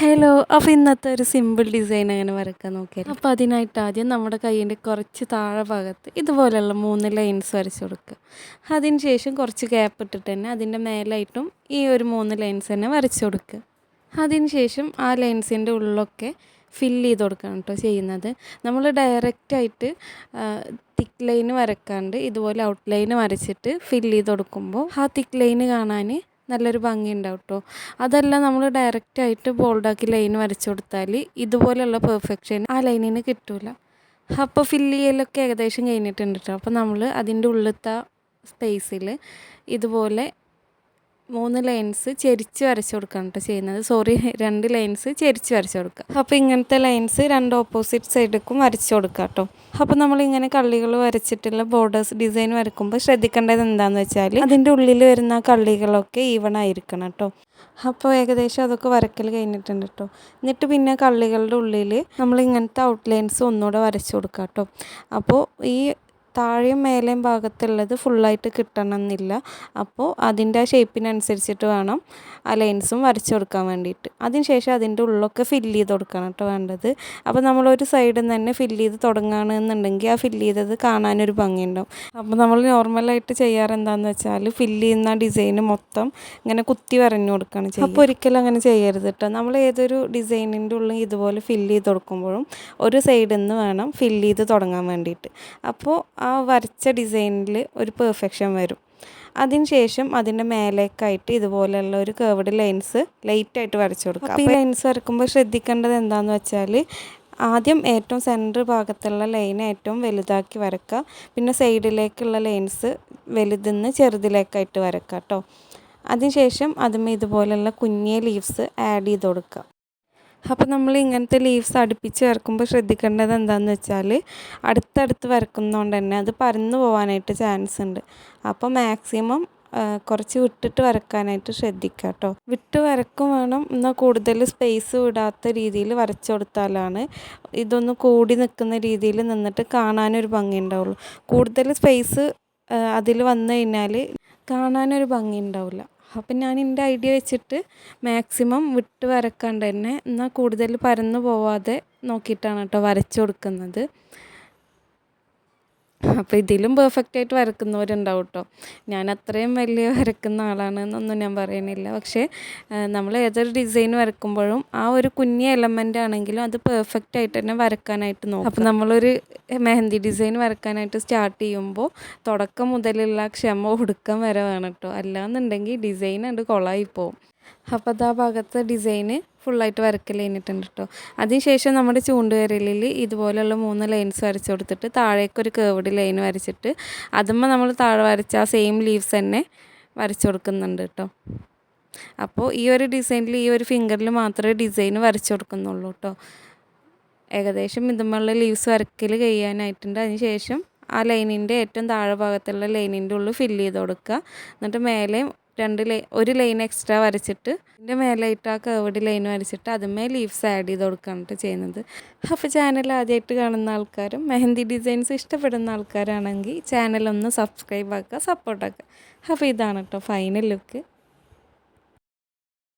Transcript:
Hello അപ്പോൾ ഇന്നത്തെ ഒരു സിമ്പിൾ ഡിസൈൻ അങ്ങനെ വരക്കാൻ നോക്കിയാൽ അപ്പോൾ അതിനായിട്ട് ആദ്യം നമ്മുടെ കയ്യിന്റെ കുറച്ച് താഴെ ഭാഗത്ത് ഇതുപോലെയുള്ള മൂന്ന് ലൈൻസ് വരച്ച് കൊടുക്കുക. അതിന് ശേഷം കുറച്ച് ഗ്യാപ്പ് ഇട്ടിട്ട് തന്നെ അതിന്റെ മേലായിട്ടും ഈ ഒരു മൂന്ന് ലൈൻസ് തന്നെ വരച്ച് കൊടുക്കുക. അതിന് ശേഷം ആ ലൈൻസിന്റെ ഉള്ളിലൊക്കെ ഫില്ല് ചെയ്ത് കൊടുക്കണം കേട്ടോ ചെയ്യുന്നത്. നമ്മൾ ഡയറക്റ്റായിട്ട് തിക്ക് ലൈന് വരക്കാണ്ട് ഇതുപോലെ ഔട്ട് ലൈന് വരച്ചിട്ട് ഫില്ല് ചെയ്ത് കൊടുക്കുമ്പോൾ ആ തിക്ക് ലൈന് കാണാൻ നല്ലൊരു ഭംഗി ഉണ്ടാവും കേട്ടോ അതല്ല നമ്മൾ ഡയറക്റ്റായിട്ട് ബോൾഡാക്കി ലൈൻ വരച്ചു കൊടുത്താൽ ഇതുപോലെയുള്ള പെർഫെക്ഷൻ ആ ലൈനിന് കിട്ടൂല. അപ്പോൾ ഫില്ല് ചെയ്യലൊക്കെ ഏകദേശം കഴിഞ്ഞിട്ടുണ്ട് കേട്ടോ അപ്പോൾ നമ്മൾ അതിന്റെ ഉള്ളിലത്തെ സ്പേസിൽ ഇതുപോലെ മൂന്ന് ലൈൻസ് ചെരിച്ച് വരച്ചു കൊടുക്കണം കേട്ടോ ചെയ്യുന്നത്. സോറി രണ്ട് ലൈൻസ് ചെരിച്ച് വരച്ചു കൊടുക്കുക. അപ്പോൾ ഇങ്ങനത്തെ ലൈൻസ് രണ്ട് ഓപ്പോസിറ്റ് സൈഡിലേക്കും വരച്ചു കൊടുക്കുക കേട്ടോ അപ്പോൾ നമ്മളിങ്ങനെ കള്ളികൾ വരച്ചിട്ടുള്ള ബോർഡേഴ്സ് ഡിസൈൻ വരക്കുമ്പോൾ ശ്രദ്ധിക്കേണ്ടത് എന്താണെന്ന് വെച്ചാൽ അതിന്റെ ഉള്ളിൽ വരുന്ന കള്ളികളൊക്കെ ഈവൺ ആയിരിക്കണം കേട്ടോ അപ്പോൾ ഏകദേശം അതൊക്കെ വരക്കൽ കഴിഞ്ഞിട്ടുണ്ട് കേട്ടോ എന്നിട്ട് പിന്നെ കള്ളികളുടെ ഉള്ളിൽ നമ്മൾ ഇങ്ങനത്തെ ഔട്ട്ലൈൻസ് ഒന്നുകൂടെ വരച്ചു കൊടുക്കുക കേട്ടോ അപ്പോൾ ഈ താഴെയും മേലെയും ഭാഗത്തുള്ളത് ഫുള്ളായിട്ട് കിട്ടണം എന്നില്ല അപ്പോൾ അതിന്റെ ആ ഷേപ്പിനനുസരിച്ചിട്ട് വേണം ആ ലൈൻസും വരച്ചു കൊടുക്കാൻ വേണ്ടിയിട്ട്. അതിന് ശേഷം അതിന്റെ ഉള്ളൊക്കെ ഫില്ല് ചെയ്ത് കൊടുക്കണം കേട്ടോ വേണ്ടത്. അപ്പോൾ നമ്മളൊരു സൈഡിൽ നിന്ന് തന്നെ ഫില്ല് ചെയ്ത് തുടങ്ങുകയാണെന്നുണ്ടെങ്കിൽ ആ ഫില്ല് ചെയ്തത് കാണാനൊരു ഭംഗിയുണ്ടാവും. അപ്പോൾ നമ്മൾ നോർമലായിട്ട് ചെയ്യാറ് വെച്ചാൽ ഫില്ല് ചെയ്യുന്ന ഡിസൈന് മൊത്തം ഇങ്ങനെ കുത്തി വരഞ്ഞു കൊടുക്കുകയാണ് ചെയ്യുക. അപ്പോൾ ഒരിക്കലും അങ്ങനെ ചെയ്യരുത് കേട്ടോ. നമ്മൾ ഏതൊരു ഡിസൈനിന്റെ ഉള്ളിൽ ഇതുപോലെ ഫില്ല് ചെയ്ത് കൊടുക്കുമ്പോഴും ഒരു സൈഡിൽ നിന്ന് വേണം ഫില്ല് ചെയ്ത് തുടങ്ങാൻ വേണ്ടിയിട്ട്. അപ്പോൾ വരച്ച ഡിസൈനിൽ ഒരു പെർഫെക്ഷൻ വരും. അതിന് ശേഷം അതിന്റെ മേലേക്കായിട്ട് ഇതുപോലെയുള്ള ഒരു കേർവ്ഡ് ലൈൻസ് ലൈറ്റായിട്ട് വരച്ചു കൊടുക്കുക. അപ്പോൾ ഈ ലൈൻസ് വരക്കുമ്പോൾ ശ്രദ്ധിക്കേണ്ടത് എന്താണെന്ന് വെച്ചാൽ ആദ്യം ഏറ്റവും സെന്റർ ഭാഗത്തുള്ള ലൈൻ ഏറ്റവും വലുതാക്കി വരക്കുക. പിന്നെ സൈഡിലേക്കുള്ള ലൈൻസ് വലുതെന്ന് ചെറുതിലേക്കായിട്ട് വരക്കുക കേട്ടോ അതിനുശേഷം അതും ഇതുപോലെയുള്ള കുഞ്ഞിയ ലീവ്സ് ആഡ് ചെയ്ത് കൊടുക്കുക. അപ്പോൾ നമ്മൾ ഇങ്ങനത്തെ ലീവ്സ് അടുപ്പിച്ച് വരക്കുമ്പോൾ ശ്രദ്ധിക്കേണ്ടത് എന്താണെന്ന് വെച്ചാൽ അടുത്തടുത്ത് വരക്കുന്നതുകൊണ്ട് തന്നെ അത് പരന്നു പോകാനായിട്ട് ചാൻസ് ഉണ്ട്. അപ്പോൾ മാക്സിമം കുറച്ച് വിട്ടിട്ട് വരക്കാനായിട്ട് ശ്രദ്ധിക്കുക കേട്ടോ വിട്ട് വരക്കും വേണം. എന്നാൽ കൂടുതൽ സ്പേസ് വിടാത്ത രീതിയിൽ വരച്ചു കൊടുത്താലാണ് ഇതൊന്ന് കൂടി നിൽക്കുന്ന രീതിയിൽ നിന്നിട്ട് കാണാനൊരു ഭംഗി ഉണ്ടാവുള്ളൂ കൂടുതൽ സ്പേസ് അതിൽ വന്നു കഴിഞ്ഞാൽ കാണാനൊരു ഭംഗി ഉണ്ടാവില്ല അപ്പം ഞാൻ എന്റെ ഐഡിയ വെച്ചിട്ട് മാക്സിമം വിട്ട് വരക്കാണ്ട് തന്നെ എന്നാൽ കൂടുതൽ പരന്നു പോവാതെ നോക്കിയിട്ടാണ് കേട്ടോ വരച്ചു കൊടുക്കുന്നത്. അപ്പോൾ ഇതിലും പെർഫെക്റ്റ് ആയിട്ട് വരക്കുന്നവരുണ്ടാവും കേട്ടോ ഞാൻ അത്രയും വലിയ വരക്കുന്ന ആളാണ് എന്നൊന്നും ഞാൻ പറയണില്ല പക്ഷേ നമ്മൾ ഏതൊരു ഡിസൈൻ വരക്കുമ്പോഴും ആ ഒരു കുഞ്ഞി എലമെന്റ് ആണെങ്കിലും അത് പെർഫെക്റ്റ് ആയിട്ട് തന്നെ വരക്കാനായിട്ട് നോക്കും. അപ്പോൾ നമ്മളൊരു മെഹന്തി ഡിസൈൻ വരക്കാനായിട്ട് സ്റ്റാർട്ട് ചെയ്യുമ്പോൾ തുടക്കം മുതലുള്ള ക്ഷമ ഒടുക്കം വരെ വേണം കേട്ടോ അല്ലാന്നുണ്ടെങ്കിൽ ഡിസൈൻ അത് കൊളായി പോവും. അപ്പോൾ അത് ആ ഭാഗത്തെ ഡിസൈന് ഫുള്ളായിട്ട് വരക്കൽ കഴിഞ്ഞിട്ടുണ്ട് കേട്ടോ അതിനുശേഷം നമ്മുടെ ചൂണ്ടുകരലിൽ ഇതുപോലെയുള്ള മൂന്ന് ലൈൻസ് വരച്ച് കൊടുത്തിട്ട് താഴേക്കൊരു കേവഡ് ലൈൻ വരച്ചിട്ട് അതുമ്പോൾ നമ്മൾ താഴെ വരച്ച ആ സെയിം ലീവ്സ് തന്നെ വരച്ചു കൊടുക്കുന്നുണ്ട് കേട്ടോ അപ്പോൾ ഈ ഒരു ഡിസൈനിൽ ഈ ഒരു ഫിംഗറിൽ മാത്രമേ ഡിസൈൻ വരച്ചു കൊടുക്കുന്നുള്ളൂ കേട്ടോ ഏകദേശം ഇതുമുള്ള ലീവ്സ് വരക്കൽ കഴിയാനായിട്ടുണ്ട്. അതിനുശേഷം ആ ലൈനിന്റെ ഏറ്റവും താഴെ ഭാഗത്തുള്ള ലൈനിന്റെ ഉള്ളിൽ ഫില്ല് ചെയ്ത് കൊടുക്കുക. എന്നിട്ട് മേലെ രണ്ട് ലൈ ഒരു ലൈൻ എക്സ്ട്രാ വരച്ചിട്ട് അതിന്റെ മേലായിട്ട് ആ കേവഡ് ലൈൻ വരച്ചിട്ട് അതുമേ ലീവ്സ് ആഡ് ചെയ്ത് കൊടുക്കാനായിട്ട് ചെയ്യുന്നത്. അപ്പോൾ ചാനൽ ആദ്യമായിട്ട് കാണുന്ന ആൾക്കാരും മെഹന്തി ഡിസൈൻസ് ഇഷ്ടപ്പെടുന്ന ആൾക്കാരാണെങ്കിൽ ചാനൽ ഒന്ന് സബ്സ്ക്രൈബ് ആക്കുക സപ്പോർട്ടാക്കുക അപ്പോൾ ഇതാണ് കേട്ടോ ഫൈനൽ ലുക്ക്